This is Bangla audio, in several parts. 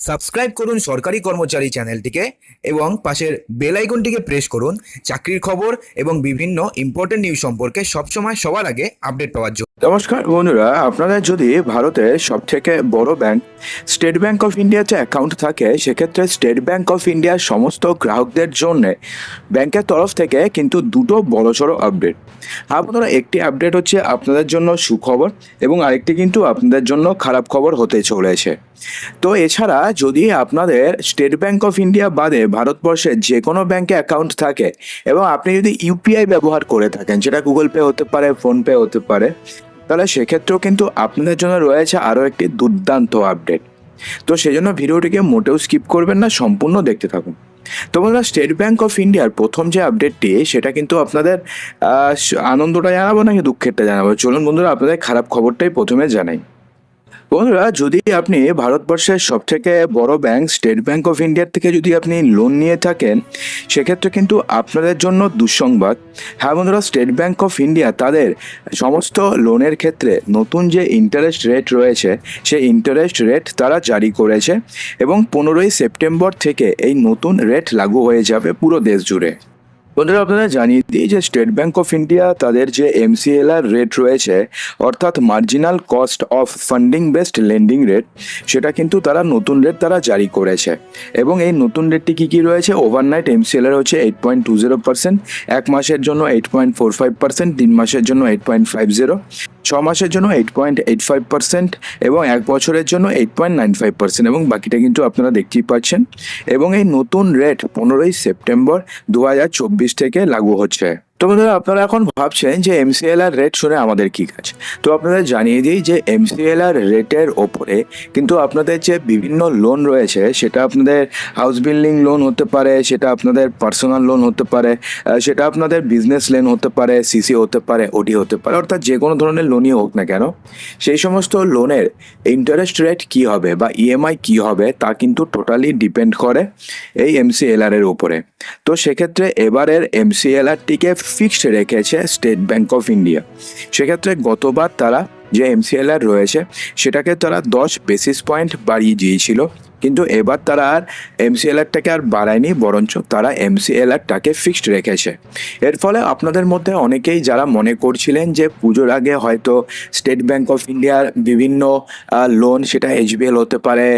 সাবস্ক্রাইব করুন সরকারি কর্মচারী চ্যানেলটিকে এবং পাশের বেল আইকনটিকে প্রেস করুন চাকরির খবর এবং বিভিন্ন ইম্পর্টেন্ট নিউজ সম্পর্কে সবসময় সবার আগে আপডেট পাওয়ার জন্য। নমস্কার বন্ধুরা, আপনাদের যদি ভারতের সব থেকে বড় ব্যাংক স্টেট ব্যাংক অফ ইন্ডিয়াতে অ্যাকাউন্ট থাকে, সেক্ষেত্রে স্টেট ব্যাংক অফ ইন্ডিয়ার সমস্ত গ্রাহকদের জন্য ব্যাংকের তরফ থেকে কিন্তু দুটো বড়সড় আপডেট আপনারা একটি আপডেট হচ্ছে আপনাদের জন্য সুখবর এবং আরেকটি কিন্তু আপনাদের জন্য খারাপ খবর হতে চলেছে। তো এছাড়া যদি আপনাদের স্টেট ব্যাংক অফ ইন্ডিয়া বাদে ভারতবর্ষের যে কোনো ব্যাংকে অ্যাকাউন্ট থাকে এবং আপনি যদি ইউপিআই ব্যবহার করে থাকেন, যেটা গুগল পে হতে পারে ফোনপে হতে পারে তাহলে সেক্ষেত্রেও কিন্তু আপনাদের জন্য রয়েছে আরও একটি দুর্দান্ত আপডেট তো সেজন্য ভিডিওটিকে মোটেও স্কিপ করবেন না, সম্পূর্ণ দেখতে থাকুন। তো বন্ধুরা স্টেট ব্যাঙ্ক অফ ইন্ডিয়ার প্রথম যে আপডেটটি সেটা কিন্তু আপনাদের আনন্দটা জানাব নাকি দুঃখেরটা জানাব? চলুন বন্ধুরা, আপনাদের খারাপ খবরটাই প্রথমে জানাই। বন্ধুরা, যদি আপনি ভারতবর্ষের সব থেকে বড় ব্যাংক স্টেট ব্যাংক অফ ইন্ডিয়ার থেকে যদি আপনি লোন নিয়ে থাকেন, সেক্ষেত্রে কিন্তু আপনাদের জন্য দুঃসংবাদ। হ্যাঁ বন্ধুরা স্টেট ব্যাংক অফ ইন্ডিয়া তাদের সমস্ত লোনের ক্ষেত্রে নতুন যে ইন্টারেস্ট রেট রয়েছে, সেই ইন্টারেস্ট রেট তারা জারি করেছে এবং পনেরোই সেপ্টেম্বর থেকে এই নতুন রেট লাগু হয়ে যাবে পুরো দেশ জুড়ে বন্ধুরা, আপনারা জানিয়ে দিই যে স্টেট ব্যাঙ্ক অফ ইন্ডিয়া তাদের যে এমসিএলআর রেট রয়েছে, অর্থাৎ marginal cost of funding based lending rate সেটা কিন্তু তারা নতুন রেট তারা জারি করেছে। এবং এই নতুন রেটটি কী কী রয়েছে? ওভারনাইট এমসিএলআর হচ্ছে eight point two zero percent এক মাসের জন্য eight point four five percent তিন মাসের জন্য এইট পয়েন্ট ফাইভ জিরো ছ মাসের জন্য eight point eight five percent এবং এক বছরের জন্য eight point nine five percent এবং বাকিটা কিন্তু আপনারা দেখতেই পাচ্ছেন। এবং এই নতুন রেট পনেরোই সেপ্টেম্বর দু হাজার চব্বিশ থেকে লাগু হচ্ছে। তো বন্ধুরা, আপনারা এখন ভাবছেন যে এমসিএলআর রেট শুনে আমাদের কী কাজ? তো আপনাদের জানিয়ে দিই যে এমসিএলআর রেটের ওপরে কিন্তু আপনাদের যে বিভিন্ন লোন রয়েছে, সেটা আপনাদের হাউস বিল্ডিং লোন হতে পারে, সেটা আপনাদের পার্সোনাল লোন হতে পারে সেটা আপনাদের বিজনেস লোন হতে পারে সিসি হতে পারে ওডি হতে পারে, অর্থাৎ যে কোনো ধরনের লোনই হোক না কেন, সেই সমস্ত লোনের ইন্টারেস্ট রেট কী হবে বা ইএমআই কী হবে, তা কিন্তু টোটালি ডিপেন্ড করে এই এমসিএলআর এর উপরে তো সেক্ষেত্রে এবারের এমসিএলআরটিকে ফিক্সড রেখেছে স্টেট ব্যাঙ্ক অফ ইন্ডিয়া সেক্ষেত্রে গতবার তারা যে এমসিএলআর রয়েছে, সেটাকে তারা দশ বেসিস পয়েন্ট বাড়িয়ে দিয়েছিল। কিন্তু এবার তারা আর এমসিএলআরটাকে আর বাড়ায়নি, বরঞ্চ তারা এমসিএলআরটাকে ফিক্সড রেখেছে। এর ফলে আপনাদের মধ্যে অনেকেই যারা মনে করছিলেন যে পুজোর আগে হয়তো স্টেট ব্যাংক অফ ইন্ডিয়ার বিভিন্ন লোন সেটা এইচবিএল হতে পারে,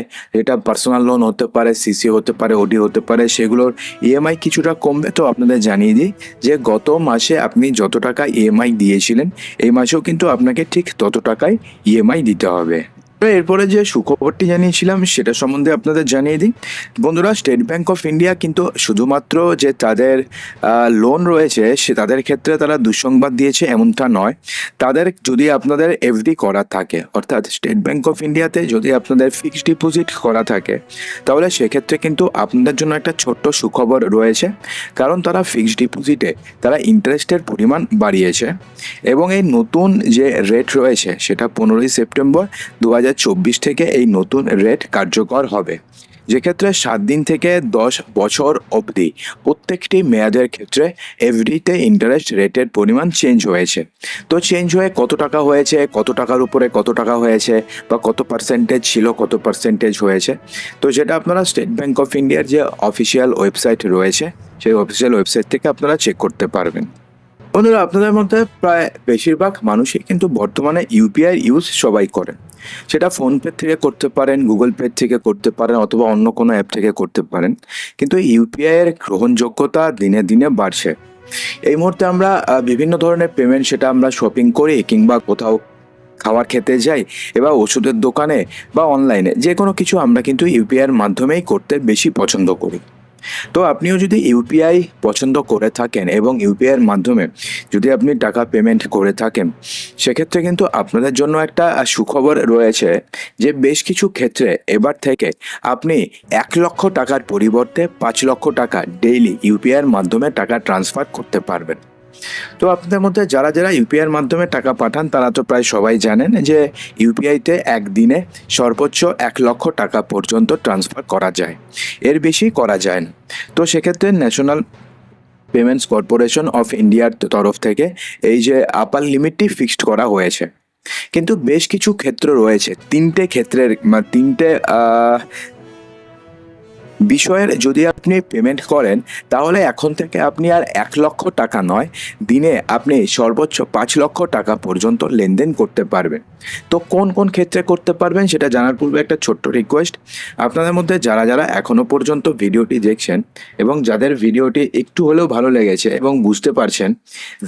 এটা পার্সোনাল লোন হতে পারে সিসি হতে পারে ওডি হতে পারে, সেগুলোর ইএমআই কিছুটা কমবে তো আপনাদের জানিয়ে দিই যে গত মাসে আপনি যত টাকা ইএমআই দিয়েছিলেন, এই মাসেও কিন্তু আপনাকে ঠিক তত টাকাই ইএমআই দিতে হবে। এরপরে যে সুখবরটি জানিয়েছিলাম, সেটা সম্বন্ধে আপনাদের জানিয়ে দিই। বন্ধুরা স্টেট ব্যাংক অফ ইন্ডিয়া কিন্তু শুধুমাত্র যে তাদের লোন রয়েছে, সে তাদের ক্ষেত্রে তারা দুঃসংবাদ দিয়েছে, এমনটা নয়। তাদের যদি আপনাদের এফডি করা থাকে, অর্থাৎ স্টেট ব্যাংক অফ ইন্ডিয়াতে যদি আপনাদের ফিক্সড ডিপোজিট করা থাকে, তাহলে সেক্ষেত্রে কিন্তু আপনাদের জন্য একটা ছোট্ট সুখবর রয়েছে। কারণ তারা ফিক্সড ডিপোজিটে তারা ইন্টারেস্টের পরিমাণ বাড়িয়েছে। এবং এই নতুন যে রেট রয়েছে, সেটা পনেরোই সেপ্টেম্বর দু চব্বিশ থেকে এই নতুন রেট কার্যকর হবে। যেক্ষেত্রে সাত দিন থেকে দশ বছর অবধি প্রত্যেকটি মেয়াদের ক্ষেত্রে এভরিতে ইন্টারেস্ট রেটের পরিমাণ চেঞ্জ হয়েছে। তো চেঞ্জ হয়ে কত টাকা হয়েছে, কত টাকার উপরে কত টাকা হয়েছে বা কত পার্সেন্টেজ ছিল, কত পার্সেন্টেজ হয়েছে? তো যেটা আপনারা স্টেট ব্যাঙ্ক অফ ইন্ডিয়ার যে অফিসিয়াল ওয়েবসাইট রয়েছে, সেই অফিসিয়াল ওয়েবসাইট থেকে আপনারা চেক করতে পারবেন। বন্ধুরা, আপনাদের মধ্যে প্রায় বেশিরভাগ মানুষই কিন্তু বর্তমানে ইউপিআই ইউজ সবাই করেন সেটা ফোনপে থেকে করতে পারেন গুগল পে থেকে করতে পারেন, অথবা অন্য কোনো অ্যাপ থেকে করতে পারেন। কিন্তু ইউপিআই এর গ্রহণযোগ্যতা দিনে দিনে বাড়ছে। এই মুহূর্তে আমরা বিভিন্ন ধরনের পেমেন্ট সেটা আমরা শপিং করি কিংবা কোথাও খাবার খেতে যাই, এবার ওষুধের দোকানে বা অনলাইনে যে কোনো কিছু আমরা কিন্তু ইউপিআই এর মাধ্যমেই করতে বেশি পছন্দ করি। তো আপনিও যদি ইউপিআই পছন্দ করে থাকেন এবং ইউপিআইয়ের মাধ্যমে যদি আপনি টাকা পেমেন্ট করে থাকেন, সেক্ষেত্রে কিন্তু আপনাদের জন্য একটা সুখবর রয়েছে যে বেশ কিছু ক্ষেত্রে এবার থেকে আপনি এক লক্ষ টাকার পরিবর্তে পাঁচ লক্ষ টাকা ডেইলি ইউপিআইয়ের মাধ্যমে টাকা ট্রান্সফার করতে পারবেন। তো আপনাদের মধ্যে যারা যারা ইউপিআই এর মাধ্যমে টাকা পাঠান, তারা তো প্রায় সবাই জানেন যে ইউপিআইতে একদিনে সর্বোচ্চ এক লক্ষ টাকা পর্যন্ত ট্রান্সফার করা যায়। এর বেশি করা যায় না। তো সেক্ষেত্রে ন্যাশনাল পেমেন্টস কর্পোরেশন অফ ইন্ডিয়ার তরফ থেকে এই যে আপার লিমিটটি ফিক্সড করা হয়েছে। কিন্তু বেশ কিছু ক্ষেত্র রয়েছে। তিনটে ক্ষেত্রের মানে তিনটে বিষয়ের যদি আপনি পেমেন্ট করেন, তাহলে এখন থেকে আপনি আর এক লক্ষ টাকা নয়, দিনে আপনি সর্বোচ্চ পাঁচ লক্ষ টাকা পর্যন্ত লেনদেন করতে পারবেন। তো কোন কোন ক্ষেত্রে করতে পারবেন সেটা জানার পূর্বে একটা ছোট্ট রিকোয়েস্ট আপনাদের মধ্যে যারা যারা এখনও পর্যন্ত ভিডিওটি দেখছেন এবং যাদের ভিডিওটি একটু হলেও ভালো লেগেছে এবং বুঝতে পারছেন,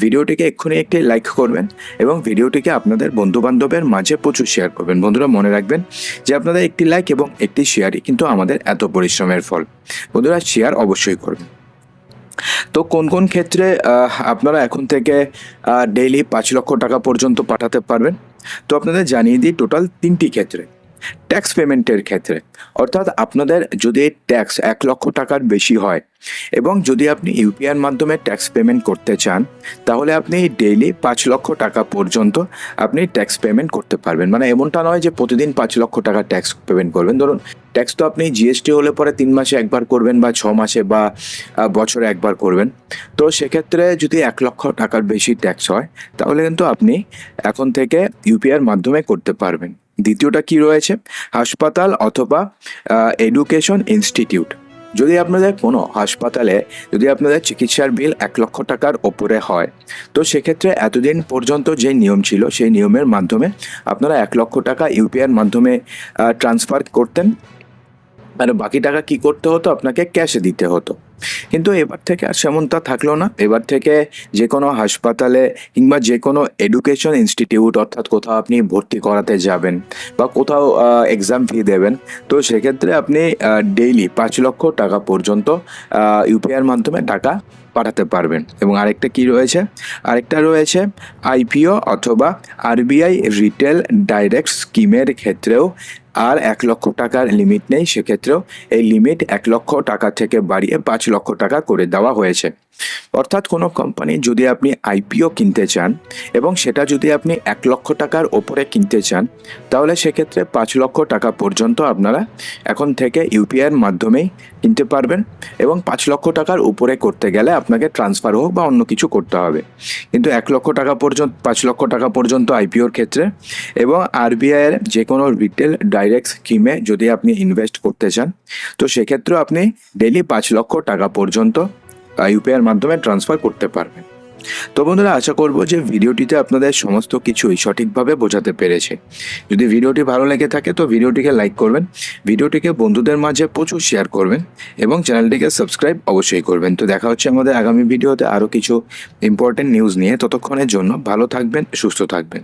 ভিডিওটিকে এক্ষুনি একটি লাইক করবেন এবং ভিডিওটিকে আপনাদের বন্ধুবান্ধবের মাঝে প্রচুর শেয়ার করবেন। বন্ধুরা মনে রাখবেন যে আপনাদের একটি লাইক এবং একটি শেয়ারই কিন্তু আমাদের এত পরিশ্রমের ফল। বন্ধুরা শেয়ার অবশ্যই করবেন। তো কোন কোন ক্ষেত্রে আপনারা এখন থেকে ডেইলি পাঁচ লক্ষ টাকা পর্যন্ত পাঠাতে পারবেন? তো আপনাদের জানিয়ে দিই টোটাল তিনটি ক্ষেত্রে। ট্যাক্স পেমেন্টের ক্ষেত্রে। অর্থাৎ আপনাদের যদি ট্যাক্স এক লক্ষ টাকার বেশি হয় এবং যদি আপনি ইউপিআইয়ের মাধ্যমে ট্যাক্স পেমেন্ট করতে চান, তাহলে আপনি ডেইলি পাঁচ লক্ষ টাকা পর্যন্ত আপনি ট্যাক্স পেমেন্ট করতে পারবেন। মানে এমনটা নয় যে প্রতিদিন পাঁচ লক্ষ টাকা ট্যাক্স পেমেন্ট করবেন। ধরুন ট্যাক্স তো আপনি জিএসটি হলে পরে তিন মাসে একবার করবেন বা ছ মাসে বা বছরে একবার করবেন। তো সেক্ষেত্রে যদি এক লক্ষ টাকার বেশি ট্যাক্স হয়, তাহলে কিন্তু আপনি এখন থেকে ইউপিআইয়ের মাধ্যমে করতে পারবেন। দ্বিতীয়টা কি রয়েছে? হাসপাতাল অথবা এডুকেশন ইনস্টিটিউট যদি আপনাদের কোনো হাসপাতালে, যদি আপনাদের চিকিৎসার বিল এক লক্ষ টাকার ওপরে হয়, তো সেক্ষেত্রে এতদিন পর্যন্ত যে নিয়ম ছিল, সেই নিয়মের মাধ্যমে আপনারা এক লক্ষ টাকা ইউপিআইয়ের মাধ্যমে ট্রান্সফার করতেন। আর বাকি টাকা কি করতে হতো? আপনাকে ক্যাশে দিতে হতো। কিন্তু এবার থেকে আর সেমনটা থাকল না। এবার থেকে যে কোনো হাসপাতালে কিংবা যে কোনো এডুকেশন ইনস্টিটিউট অর্থাৎ কোথাও আপনি ভর্তি করাতে যাবেন বা কোথাও এক্সাম ফি দেবেন, তো সেক্ষেত্রে আপনি ডেইলি পাঁচ লক্ষ টাকা পর্যন্ত ইউপিআইয়ের মাধ্যমে টাকা পাঠাতে পারবেন। এবং আরেকটা কি রয়েছে? আরেকটা রয়েছে আইপিও অথবা আরবিআই রিটেল ডাইরেক্ট স্কিমের ক্ষেত্রেও আর এক লক্ষ টাকার লিমিট নেই, সেক্ষেত্রেও এই লিমিট এক লক্ষ টাকা থেকে বাড়িয়ে পাঁচ লক্ষ টাকা করে দেওয়া হয়েছে। অর্থাৎ কোনো কোম্পানি যদি আপনি আইপিও কিনতে চান এবং সেটা যদি আপনি এক লক্ষ টাকার ওপরে কিনতে চান, তাহলে সেক্ষেত্রে পাঁচ লক্ষ টাকা পর্যন্ত আপনারা এখন থেকে ইউপিআইয়ের মাধ্যমেই কিনতে পারবেন এবং পাঁচ লক্ষ টাকার উপরে করতে গেলে আপনাকে ট্রান্সফার হোক বা অন্য কিছু করতে হবে। কিন্তু এক লক্ষ টাকা পর্যন্ত, পাঁচ লক্ষ টাকা পর্যন্ত আইপিওর ক্ষেত্রে এবং আরবিআইয়ের যে কোনো রিটেল ডাইরেক্ট স্কিমে যদি আপনি ইনভেস্ট করতে চান, তো সেক্ষেত্রেও আপনি ডেলি পাঁচ লক্ষ টাকা পর্যন্ত ইউপিআইয়ের মাধ্যমে ট্রান্সফার করতে পারবেন। তো বন্ধুরা, আশা করব যে ভিডিওটিতে আপনাদের সমস্ত কিছুই সঠিকভাবে বোঝাতে পেরেছে। যদি ভিডিওটি ভালো লেগে থাকে, তো ভিডিওটিকে লাইক করবেন, ভিডিওটিকে বন্ধুদের মাঝে প্রচুর শেয়ার করবেন এবং চ্যানেলটিকে সাবস্ক্রাইব অবশ্যই করবেন। তো দেখা হচ্ছে আমাদের আগামী ভিডিওতে আরও কিছু ইম্পর্টেন্ট নিউজ নিয়ে। ততক্ষণের জন্য ভালো থাকবেন, সুস্থ থাকবেন।